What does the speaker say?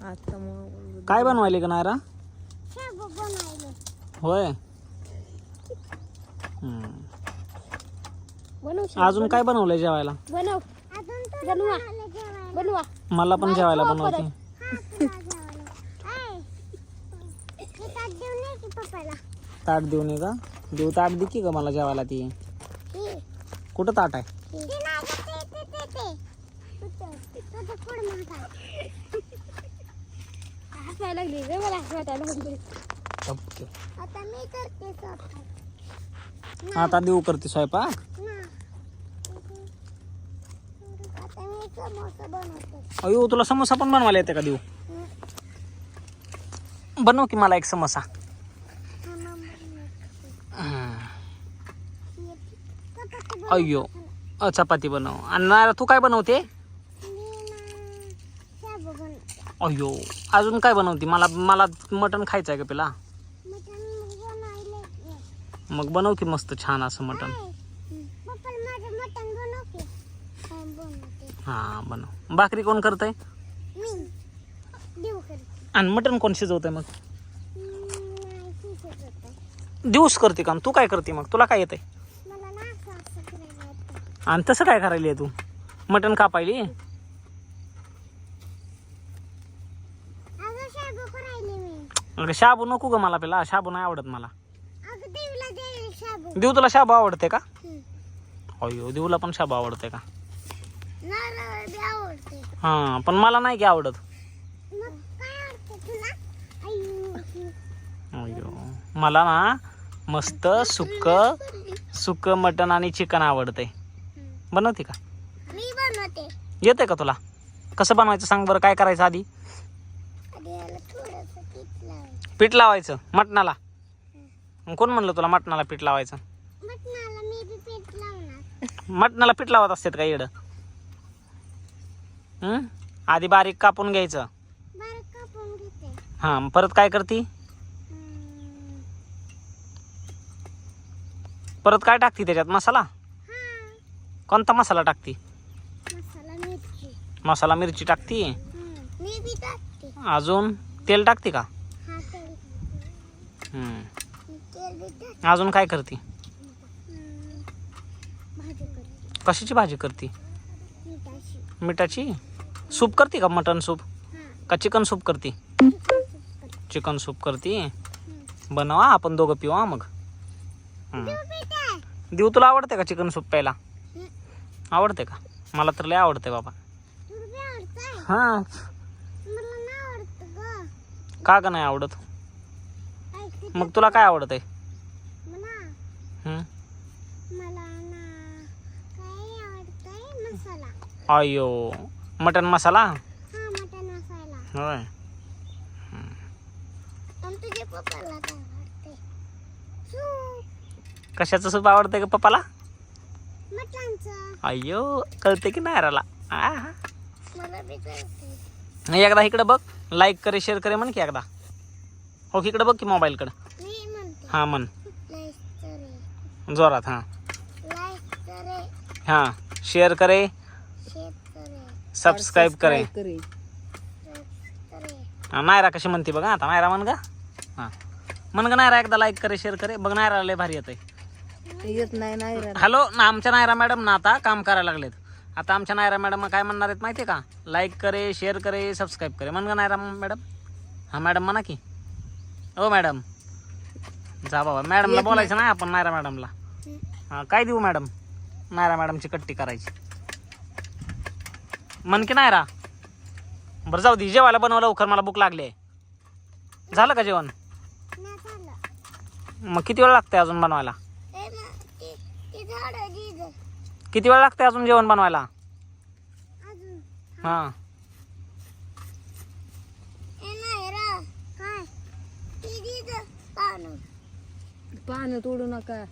आता मग काय बनवायले का नायरा? शाबू होय. हम्म. बनव अजून काय बनवलंय जेवायला? बनव. बनवा. बनवा. मला पण जेवायला बनवते हे ताट देऊन ये की का देऊ ताट दे की ग मला जेवायला ती. ही, कुठं ताट आहे? हसायला लागली. रे मला असं वाटायला लागली. ओके आता मी करते. आता देऊ करते स्वयंपाक. ना. आता मी समोसा बनवते. अयो तुला समोसा पण बनवायला येते का देऊ? बनव की मला एक समोसा. हा, मग बनवते. हम्म. चपाती अय्यो अ, चपाती बनव. आणि नायरा तू काय बनवते मी ना शाबू अय्यो अजून काय बनवते? मला मला मटण खायचं आहे का पेला? मग बनव की मस्त छान असं मटण. हा, बनव. भाकरी कोण करते. आणि मटण कोण मग? नाही शिकत होतं दिवस करते का? तू काय करते मग? तुला काय येतं. आणि तसं काय करायला तू? मटण कापायली अगं शाबू करायले शाबू नको ग मला पेला. शाबू नाही आवडत मला. अगं देवीला देईल शाबू. देऊ तुला शाबू आवडते का. अय्यो देऊला पण शाबू आवडते का? नारळ बी आवडते. हां पण मला नाही की आवडत. मग काय आवडते तुला? अय्यो. अय्यो मला ना मस्त सुक्क सुक्क मटण आणि चिकन आवडते. बनवते का? मी बनवते. येते का तुला? कसं बनवायचं सांग बरं काय करायचं आधी? पीठ लावायचं. मटणाला? कोण म्हणलं तुला मटणाला पीठ लावायचं? मटणाला पीठ लावत असतात का इकडं? हं? आधी बारीक कापून घ्यायचं. बारीक कापून घेते. हां परत काय करती. परत काय टाकती त्याच्यात? मसाला? कोणता मसाला टाकती? मसाला मिरची. टाकते? अजून तेल टाकते का? अजून काय करते? कशाची भाजी करते? मिठाची. सूप करते का मटन सूप? हा. का चिकन सूप करते? चिकन सूप करते. बनवा आपण दोघं पिऊ हा मग. देऊ देऊ तुला आवडते का चिकन सूप प्यायला. आवडते का? मला तर लय आवडते बाबा. हां मला नाही आवडतं ग का का नाही आवडत? मग तुला काय आवडत आहे अयो मटन मसाला. हा मटन मसाला. होय. कशाचं सूप आवडतंय का पप्पाला? अय्यो कळते की नाही राला. एकदा इकडं बघ लाईक करे शेअर करे म्हण की एकदा. हो इकडं बघ की मोबाईलकडं. मी म्हणते. हां म्हण. लाईक करे. जोरात हां. लाईक करे. हां शेअर करे. सबस्क्राईब करे. हा, नायरा कशी म्हणते बघा आता नायरा म्हण का हां. म्हण का नायरा एकदा लाईक करे शेअर करे. बघ नायरा लय भारी येते येत नाही. हॅलो ना आमच्या नायरा मॅडम ना आता काम करायला लागलेत. आता आमच्या नायरा मॅडम काय म्हणणार आहेत माहिती आहे का? लाईक करे शेअर करे सबस्क्राईब करे. म्हण का नायरा मॅडम? हां मॅडम म्हणा की. हो मॅडम. जा बाबा. मॅडमला बोलायचं नाही आपण नायरा मॅडमला. हां काय देऊ मॅडम? नायरा मॅडमची कट्टी करायची. म्हण की नायरा. बरं जाऊ दे जेवायला बनवा लवकर मला भूक लागली आहे. झालं का जेवण? मग किती वेळ लागते अजून बनवायला ए ना ते ते झाडं दीद किती वेळ लागते अजून जेवण बनवायला? अजून हां. ए नाही रा काय? ती दीद पानं पानं तोडू नका.